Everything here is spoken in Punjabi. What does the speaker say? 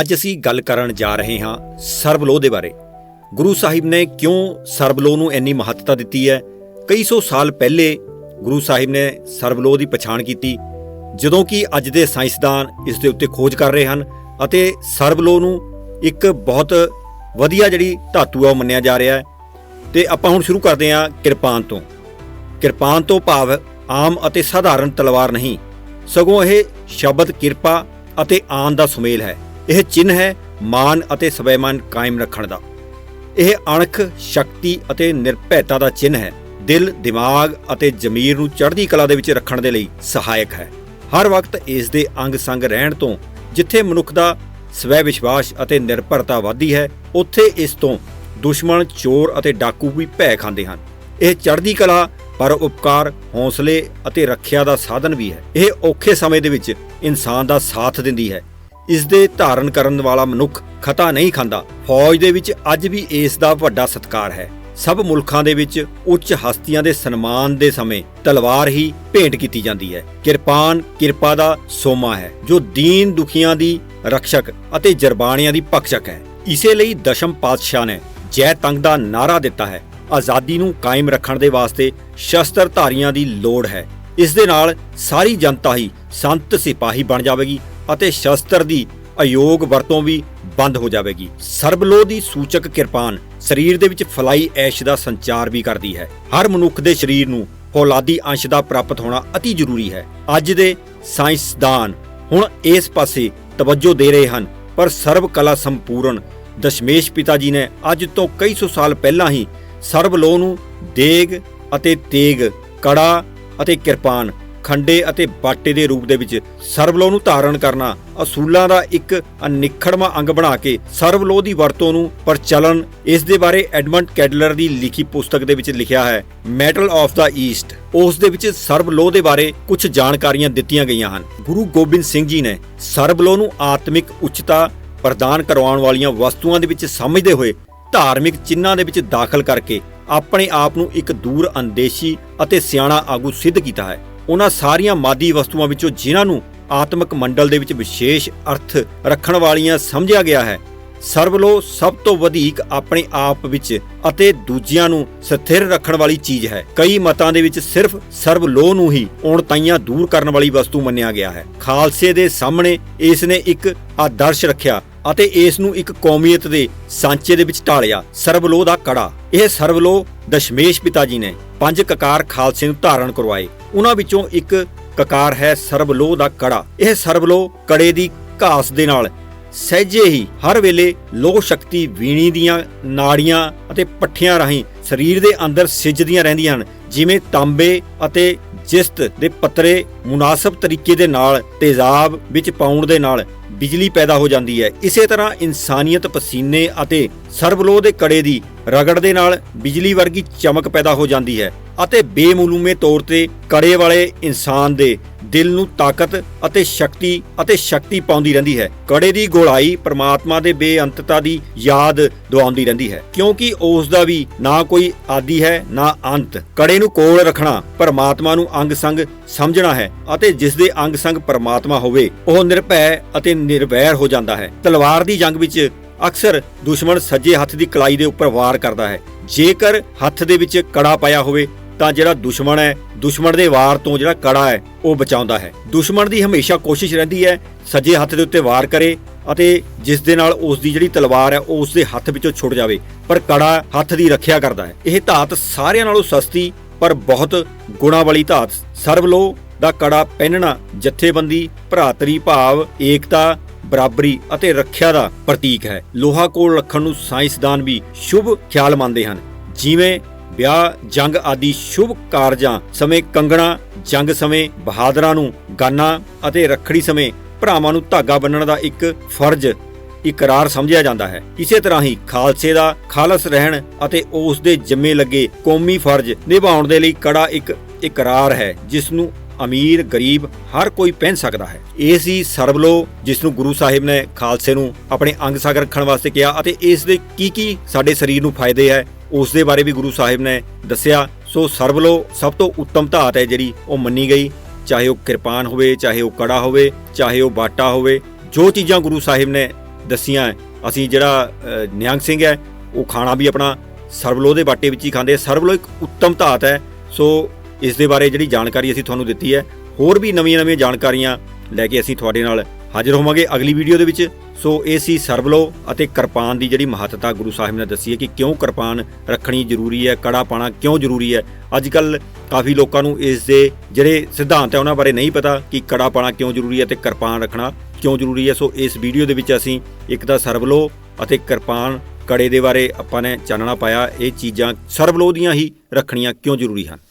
ਅੱਜ ਅਸੀਂ ਗੱਲ ਕਰਨ ਜਾ ਰਹੇ ਹਾਂ ਸਰਬਲੋਹ ਦੇ ਬਾਰੇ। ਗੁਰੂ ਸਾਹਿਬ ਨੇ ਕਿਉਂ ਸਰਬਲੋਹ ਨੂੰ ਇੰਨੀ ਮਹੱਤਤਾ ਦਿੱਤੀ ਹੈ? ਕਈ ਸੌ ਸਾਲ ਪਹਿਲੇ ਗੁਰੂ ਸਾਹਿਬ ਨੇ ਸਰਬਲੋਹ ਦੀ ਪਛਾਣ ਕੀਤੀ, ਜਦੋਂ ਕਿ ਅੱਜ ਦੇ ਸਾਇੰਸਦਾਨ ਇਸ ਦੇ ਉੱਤੇ ਖੋਜ ਕਰ ਰਹੇ ਹਨ ਅਤੇ ਸਰਬਲੋਹ ਨੂੰ ਇੱਕ ਬਹੁਤ ਵਧੀਆ ਜਿਹੜੀ ਧਾਤੂ ਆ ਉਹ ਮੰਨਿਆ ਜਾ ਰਿਹਾ ਹੈ। ਤੇ ਆਪਾਂ ਹੁਣ ਸ਼ੁਰੂ ਕਰਦੇ ਹਾਂ ਕਿਰਪਾਨ ਤੋਂ। ਕਿਰਪਾਨ ਤੋਂ ਭਾਵ ਆਮ ਅਤੇ ਸਾਧਾਰਨ ਤਲਵਾਰ ਨਹੀਂ, ਸਗੋਂ ਇਹ ਸ਼ਬਦ ਕਿਰਪਾ ਅਤੇ ਆਨ ਦਾ ਸੁਮੇਲ ਹੈ। ਇਹ ਚਿੰਨ੍ਹ ਹੈ ਮਾਨ ਅਤੇ ਸਵੈਮਾਨ ਕਾਇਮ ਰੱਖਣ ਦਾ। ਇਹ ਅਣਖ ਸ਼ਕਤੀ ਅਤੇ ਨਿਰਭੈਤਾ ਦਾ ਚਿੰਨ੍ਹ ਹੈ। ਦਿਲ, ਦਿਮਾਗ ਅਤੇ ਜ਼ਮੀਰ ਨੂੰ ਚੜ੍ਹਦੀ ਕਲਾ ਦੇ ਵਿੱਚ ਰੱਖਣ ਦੇ ਲਈ ਸਹਾਇਕ ਹੈ। ਹਰ ਵਕਤ ਇਸ ਦੇ ਅੰਗ ਸੰਗ ਰਹਿਣ ਤੋਂ, ਜਿੱਥੇ ਮਨੁੱਖ ਦਾ ਸਵੈ ਵਿਸ਼ਵਾਸ ਅਤੇ ਨਿਰਭਰਤਾ ਵਧਦੀ ਹੈ, ਉੱਥੇ ਇਸ ਤੋਂ ਦੁਸ਼ਮਣ, ਚੋਰ ਅਤੇ ਡਾਕੂ ਵੀ ਭੈ ਖਾਂਦੇ ਹਨ। ਇਹ ਚੜ੍ਹਦੀ ਕਲਾ, ਪਰ ਉਪਕਾਰ, ਹੌਸਲੇ ਅਤੇ ਰੱਖਿਆ ਦਾ ਸਾਧਨ ਵੀ ਹੈ। ਇਹ ਔਖੇ ਸਮੇਂ ਦੇ ਵਿੱਚ ਇਨਸਾਨ ਦਾ ਸਾਥ ਦਿੰਦੀ ਹੈ। ਇਸ ਦੇ ਧਾਰਨ ਕਰਨ ਵਾਲਾ ਮਨੁੱਖ ਖਤਾ ਨਹੀਂ ਖਾਂਦਾ। ਫੌਜ ਦੇ ਵਿੱਚ ਅੱਜ ਵੀ ਇਸ ਦਾ ਵੱਡਾ ਸਤਿਕਾਰ ਹੈ। ਸਭ ਮੁਲਕਾਂ ਦੇ ਵਿੱਚ ਉੱਚ ਹਸਤੀਆਂ ਦੇ ਸਨਮਾਨ ਦੇ ਸਮੇਂ ਤਲਵਾਰ ਹੀ ਭੇਂਟ ਕੀਤੀ ਜਾਂਦੀ ਹੈ। ਕਿਰਪਾਨ, ਕਿਰਪਾ ਦਾ ਸੋਮਾ ਹੈ, ਜੋ ਦੀਨ ਦੁਖੀਆਂ ਦੀ ਰਕਸ਼ਕ ਅਤੇ ਜਰਬਾਣੀਆਂ ਦੀ ਪਕਸ਼ਕ ਹੈ। ਇਸੇ ਲਈ ਦਸ਼ਮ ਪਾਤਸ਼ਾਹ ਨੇ ਜੈ ਤੰਗ ਦਾ ਨਾਰਾ ਦਿੱਤਾ ਹੈ। ਆਜ਼ਾਦੀ ਨੂੰ ਕਾਇਮ ਰੱਖਣ ਦੇ ਵਾਸਤੇ ਸ਼ਸਤਰ ਧਾਰੀਆਂ ਦੀ ਲੋੜ ਹੈ। ਇਸ ਦੇ ਨਾਲ ਸਾਰੀ ਜਨਤਾ ਹੀ ਸੰਤ ਸਿਪਾਹੀ ਬਣ ਜਾਵੇਗੀ। ਅਤੇ ਸ਼ਸਤਰ ਦੀ ਅਯੋਗ ਵਰਤੋਂ ਵੀ ਬੰਦ ਹੋ ਜਾਵੇਗੀ। ਸਰਬਲੋਹ ਦੀ ਸੂਚਕ ਕਿਰਪਾਨ ਸਰੀਰ ਦੇ ਵਿੱਚ ਫਲਾਈ ਐਸ਼ ਦਾ ਸੰਚਾਰ ਵੀ ਕਰਦੀ ਹੈ। ਹਰ ਮਨੁੱਖ ਦੇ ਸਰੀਰ ਨੂੰ ਫੌਲਾਦੀ ਅੰਸ਼ ਦਾ ਪ੍ਰਾਪਤ ਹੋਣਾ ਅਤੀ ਜ਼ਰੂਰੀ ਹੈ। ਅੱਜ ਦੇ ਸਾਇੰਸਦਾਨ ਹੁਣ ਇਸ ਪਾਸੇ ਤਵੱਜੋ ਦੇ ਰਹੇ ਹਨ, ਪਰ ਸਰਬ ਕਲਾ ਸੰਪੂਰਨ ਦਸ਼ਮੇਸ਼ ਪਿਤਾ ਜੀ ਨੇ ਅੱਜ ਤੋਂ ਕਈ ਸੌ ਸਾਲ ਪਹਿਲਾਂ ਹੀ ਸਰਬਲੋਹ ਨੂੰ ਦੇਗ ਅਤੇ ਤੇਗ, ਕੜਾ ਅਤੇ ਕਿਰਪਾਨ ਖੰਡੇ ਅਤੇ ਬਾਟੇ ਦੇ ਰੂਪ ਦੇ ਵਿੱਚ ਸਰਬਲੋਹ ਨੂੰ ਧਾਰਨ ਕਰਨਾ, ਅਸੂਲਾਂ ਦਾ ਇੱਕ ਅਨਿਖੜਵਾਂ ਅੰਗ ਬਣਾ ਕੇ ਸਰਬਲੋਹ ਦੀ ਵਰਤੋਂ ਨੂੰ ਪ੍ਰਚਲਨ, ਇਸ ਦੇ ਬਾਰੇ ਐਡਮੰਡ ਕੈਡਲਰ ਦੀ ਲਿਖੀ ਪੁਸਤਕ ਦੇ ਵਿੱਚ ਲਿਖਿਆ ਹੈ, ਮੈਟਲ ਆਫ ਦਾ ਈਸਟ। ਉਸ ਦੇ ਵਿੱਚ ਸਰਬਲੋਹ ਦੇ ਬਾਰੇ ਕੁਝ ਜਾਣਕਾਰੀਆਂ ਦਿੱਤੀਆਂ ਗਈਆਂ ਹਨ। ਗੁਰੂ ਗੋਬਿੰਦ ਸਿੰਘ ਜੀ ਨੇ ਸਰਬਲੋਹ ਨੂੰ ਆਤਮਿਕ ਉੱਚਤਾ ਪ੍ਰਦਾਨ ਕਰਵਾਉਣ ਵਾਲੀਆਂ ਵਸਤੂਆਂ ਦੇ ਵਿੱਚ ਸਮਝਦੇ ਹੋਏ ਧਾਰਮਿਕ ਚਿੰਨ੍ਹਾਂ ਦੇ ਵਿੱਚ ਦਾਖਲ ਕਰਕੇ ਆਪਣੇ ਆਪ ਨੂੰ ਇੱਕ ਦੂਰ ਅੰਦੇਸ਼ੀ ਅਤੇ ਸਿਆਣਾ ਆਗੂ ਸਿੱਧ ਕੀਤਾ ਹੈ। ਉਹਨਾਂ ਸਾਰੀਆਂ ਮਾਦੀ ਵਸਤੂਆਂ ਵਿੱਚੋਂ ਜਿਨ੍ਹਾਂ ਨੂੰ ਆਤਮਿਕ ਮੰਡਲ ਦੇ ਵਿੱਚ ਵਿਸ਼ੇਸ਼ ਅਰਥ ਰੱਖਣ ਵਾਲੀਆਂ ਸਮਝਿਆ ਗਿਆ ਹੈ ਸਰਬਲੋ ਸਭ ਤੋਂ ਵਧੇਕ ਆਪਣੇ ਆਪ ਵਿੱਚ ਅਤੇ ਦੂਜਿਆਂ ਨੂੰ ਸਥਿਰ ਰੱਖਣ ਵਾਲੀ ਚੀਜ਼ ਹੈ। ਕਈ ਮਤਾਂ ਦੇ ਵਿੱਚ ਸਿਰਫ ਸਰਬਲੋ ਨੂੰ ਹੀ ਔਣਤਾਈਆਂ ਦੂਰ ਕਰਨ ਵਾਲੀ ਵਸਤੂ ਮੰਨਿਆ ਗਿਆ ਹੈ। ਖਾਲਸੇ ਦੇ ਸਾਹਮਣੇ ਇਸ ਨੇ ਇੱਕ ਆਦਰਸ਼ ਰੱਖਿਆ ਅਤੇ ਇਸ ਨੂੰ ਇੱਕ ਕੌਮੀਅਤ ਦੇ ਸਾਂਚੇ ਦੇ ਵਿੱਚ ਢਾਲਿਆ ਸਰਬਲੋ ਦਾ ਕੜਾ। ਇਹ ਸਰਬਲੋ ਦਸ਼ਮੇਸ਼ ਪਿਤਾ ਜੀ ਨੇ ਪੰਜ ਕਕਾਰ ਖਾਲਸੇ ਨੂੰ ਧਾਰਨ ਕਰਵਾਏ। ਉਹਨਾਂ ਵਿੱਚੋਂ ਇੱਕ ਕਕਾਰ ਹੈ ਸਰਬਲੋ ਦਾ ਕੜਾ। ਇਹ ਸਰਬਲੋ ਕੜੇ ਦੀ ਘਾਸ ਦੇ ਨਾਲ ਸਹਿਜੇ ਹੀ ਹਰ ਵੇਲੇ ਲੋਹ ਸ਼ਕਤੀ ਵੀਣੀ ਦੀਆਂ ਨਾੜੀਆਂ ਅਤੇ ਪੱਠਿਆਂ ਰਾਹੀਂ ਸਰੀਰ ਦੇ ਅੰਦਰ ਸਿੱਜਦੀਆਂ ਰਹਿੰਦੀਆਂ ਹਨ, ਜਿਵੇਂ ਤਾਂਬੇ ਅਤੇ ਜਿਸਤ ਦੇ ਪੱਤਰੇ ਮੁਨਾਸਬ ਤਰੀਕੇ ਦੇ ਨਾਲ ਤੇਜ਼ਾਬ ਵਿੱਚ ਪਾਉਣ ਦੇ ਨਾਲ ਬਿਜਲੀ ਪੈਦਾ ਹੋ ਜਾਂਦੀ ਹੈ। ਇਸੇ ਤਰ੍ਹਾਂ ਇਨਸਾਨੀਅਤ ਪਸੀਨੇ ਅਤੇ ਸਰਬਲੋਹ ਦੇ ਕੜੇ ਦੀ ਰਗੜ ਦੇ ਨਾਲ ਬਿਜਲੀ ਵਰਗੀ ਚਮਕ ਪੈਦਾ ਹੋ ਜਾਂਦੀ ਹੈ ਅਤੇ ਬੇਮਲੂਮੇ ਤੌਰ ਤੇ ਕੜੇ ਵਾਲੇ ਇਨਸਾਨ ਦੇ ਦਿਲ ਨੂੰ ਤਾਕਤ ਅਤੇ ਸ਼ਕਤੀ ਅਤੇ ਸ਼ਕਤੀ ਪਾਉਂਦੀ ਰਹਿੰਦੀ ਹੈ। ਕੜੇ ਦੀ ਗੋਲਾਈ ਪ੍ਰਮਾਤਮਾ ਦੇ ਬੇਅੰਤਤਾ ਦੀ ਯਾਦ ਦਿਵਾਉਂਦੀ ਰਹਿੰਦੀ ਹੈ। ਕਿਉਂਕਿ ਉਸ ਦਾ ਵੀ ਨਾ ਕੋਈ ਆਦੀ ਹੈ, ਨਾ ਅੰਤ। ਕੜੇ ਨੂੰ ਕੋਲ ਰੱਖਣਾ ਪ੍ਰਮਾਤਮਾ ਨੂੰ ਅੰਗ ਸੰਗ ਸਮਝਣਾ ਹੈ ਅਤੇ ਜਿਸ ਦੇ ਅੰਗ ਸੰਗ ਪ੍ਰਮਾਤਮਾ ਹੋਵੇ, ਉਹ ਨਿਰਭੈ ਅਤੇ ਨਿਰਵੈਰ ਹੋ ਜਾਂਦਾ ਹੈ। ਤਲਵਾਰ ਦੀ ਜੰਗ ਵਿੱਚ ਅਕਸਰ ਦੁਸ਼ਮਣ ਸੱਜੇ ਹੱਥ ਦੀ ਕਲਾਈ ਦੇ ਉੱਪਰ ਵਾਰ ਕਰਦਾ ਹੈ। ਜੇਕਰ ਹੱਥ ਦੇ ਵਿੱਚ ਕੜਾ ਪਾਇਆ ਹੋਵੇ ਤਾਂ ਜਿਹੜਾ ਦੁਸ਼ਮਣ ਹੈ, ਦੁਸ਼ਮਣ ਦੇ ਵਾਰ ਤੋਂ ਜਿਹੜਾ ਕੜਾ ਹੈ, ਉਹ ਬਚਾਉਂਦਾ ਹੈ। ਦੁਸ਼ਮਣ ਦੀ ਹਮੇਸ਼ਾ ਕੋਸ਼ਿਸ਼ ਰਹਿੰਦੀ ਹੈ, ਸੱਜੇ ਹੱਥ ਦੇ ਉੱਤੇ ਵਾਰ ਕਰੇ ਅਤੇ ਜਿਸ ਦੇ ਨਾਲ ਉਸ ਦੀ ਜਿਹੜੀ ਤਲਵਾਰ ਹੈ, ਉਹ ਉਸ ਦੇ ਹੱਥ ਵਿੱਚੋਂ ਛੁੱਟ ਜਾਵੇ। ਪਰ ਕੜਾ ਹੱਥ ਦੀ ਰੱਖਿਆ ਕਰਦਾ ਹੈ। ਇਹ ਧਾਤ ਸਾਰਿਆਂ ਨਾਲੋਂ ਸਸਤੀ, ਪਰ ਬਹੁਤ ਗੁਣਾ ਵਾਲੀ ਧਾਤ। ਸਰਬਲੋ ਦਾ ਕੜਾ ਪਹਿਨਣਾ ਜਥੇਬੰਦੀ, ਭਰਾਤਰੀ ਭਾਵ, ਏਕਤਾ, ਬਰਾਬਰੀ ਅਤੇ ਰੱਖਿਆ ਦਾ ਪ੍ਰਤੀਕ ਹੈ। ਲੋਹਾ ਕੋਲ ਰੱਖਣ ਨੂੰ ਸਾਇੰਸਦਾਨ ਵੀ ਸ਼ੁਭ ਖਿਆਲ ਮੰਨਦੇ ਹਨ। ਜਿਵੇਂ ਵਿਆਹ, ਜੰਗ ਆਦਿ ਸ਼ੁਭ ਕਾਰਜਾਂ ਸਮੇਂ ਕੰਗਣਾ, ਜੰਗ ਸਮੇਂ ਬਹਾਦਰਾਂ ਨੂੰ ਗਾਨਾ ਅਤੇ ਰੱਖੜੀ ਸਮੇਂ ਭਰਾਵਾਂ ਨੂੰ ਧਾਗਾ ਬੰਨਣ ਦਾ ਇੱਕ ਫਰਜ਼, ਇਕਰਾਰ ਸਮਝਿਆ ਜਾਂਦਾ ਹੈ। ਇਸੇ ਤਰ੍ਹਾਂ ਹੀ ਖਾਲਸੇ ਦਾ ਖਾਲਸ ਰਹਿਣ ਅਤੇ ਉਸ ਦੇ ਜਿੰਮੇ ਲੱਗੇ ਕੌਮੀ ਫਰਜ਼ ਨਿਭਾਉਣ ਦੇ ਲਈ ਕੜਾ ਇੱਕ ਇਕਰਾਰ ਹੈ ਜਿਸ ਨੂੰ ਅਮੀਰ, ਗਰੀਬ ਹਰ ਕੋਈ ਪਹਿਨ ਸਕਦਾ ਹੈ। ਇਹ ਸੀ ਸਰਬਲੋ ਜਿਸ ਨੂੰ ਗੁਰੂ ਸਾਹਿਬ ਨੇ ਖਾਲਸੇ ਨੂੰ ਆਪਣੇ ਅੰਗ ਸਾਗ ਰੱਖਣ ਵਾਸਤੇ ਕਿਹਾ ਅਤੇ ਇਸ ਦੇ ਕੀ ਕੀ ਸਾਡੇ ਸਰੀਰ ਨੂੰ ਫਾਇਦੇ ਹੈ ਉਸ ਦੇ ਬਾਰੇ ਵੀ ਗੁਰੂ ਸਾਹਿਬ ਨੇ ਦੱਸਿਆ। ਸੋ ਸਰਬਲੋ ਸਭ ਤੋਂ ਉੱਤਮ ਧਾਤ ਹੈ ਜਿਹੜੀ ਉਹ ਮੰਨੀ ਗਈ। ਚਾਹੇ ਉਹ ਕਿਰਪਾਨ ਹੋਵੇ, ਚਾਹੇ ਉਹ ਕੜਾ ਹੋਵੇ, ਚਾਹੇ ਉਹ ਬਾਟਾ ਹੋਵੇ, ਜੋ ਚੀਜ਼ਾਂ ਗੁਰੂ ਸਾਹਿਬ ਨੇ ਦੱਸੀਆਂ, ਅਸੀਂ ਜਿਹੜਾ ਨਿਹੰਗ ਸਿੰਘ ਹੈ, ਉਹ ਖਾਣਾ ਵੀ ਆਪਣਾ ਸਰਬਲੋ ਦੇ ਬਾਟੇ ਵਿੱਚ ਹੀ ਖਾਂਦੇ ਸਰਬਲੋ ਇੱਕ ਉੱਤਮ ਧਾਤ ਹੈ। ਸੋ ਇਸ ਦੇ ਬਾਰੇ ਜਿਹੜੀ ਜਾਣਕਾਰੀ ਅਸੀਂ ਤੁਹਾਨੂੰ ਦਿੱਤੀ ਹੈ, ਹੋਰ ਵੀ ਨਵੀਆਂ-ਨਵੀਆਂ ਜਾਣਕਾਰੀਆਂ ਲੈ ਕੇ ਅਸੀਂ ਤੁਹਾਡੇ ਨਾਲ ਹਾਜ਼ਰ ਹੋਵਾਂਗੇ ਅਗਲੀ ਵੀਡੀਓ ਦੇ ਵਿੱਚ। ਸੋ ਇਹ ਸੀ ਸਰਬਲੋ ਅਤੇ ਕਿਰਪਾਨ ਦੀ ਜਿਹੜੀ ਮਹੱਤਤਾ ਗੁਰੂ ਸਾਹਿਬ ਨੇ ਦੱਸੀ ਹੈ ਕਿ ਕਿਉਂ ਕਿਰਪਾਨ ਰੱਖਣੀ ਜ਼ਰੂਰੀ ਹੈ, ਕੜਾ ਪਾਣਾ ਕਿਉਂ ਜ਼ਰੂਰੀ ਹੈ? ਅੱਜ ਕੱਲ ਕਾਫੀ ਲੋਕਾਂ ਨੂੰ ਇਸ ਦੇ ਜਿਹੜੇ ਸਿਧਾਂਤ ਹੈ ਉਹਨਾਂ ਬਾਰੇ ਨਹੀਂ ਪਤਾ ਕਿ ਕੜਾ ਪਾਣਾ ਕਿਉਂ ਜ਼ਰੂਰੀ ਹੈ ਤੇ ਕਿਰਪਾਨ ਰੱਖਣਾ ਕਿਉਂ ਜ਼ਰੂਰੀ ਹੈ। ਸੋ ਇਸ ਵੀਡੀਓ ਦੇ ਵਿੱਚ ਅਸੀਂ ਇੱਕ ਤਾਂ ਸਰਬਲੋ ਅਤੇ ਕਿਰਪਾਨ ਕੜੇ ਦੇ ਬਾਰੇ ਆਪਾਂ ਨੇ ਚਾਨਣਾ ਪਾਇਆ। ਇਹ ਚੀਜ਼ਾਂ ਸਰਬਲੋ ਦੀਆਂ ਹੀ ਰੱਖਣੀਆਂ ਕਿਉਂ ਜ਼ਰੂਰੀ ਹਨ?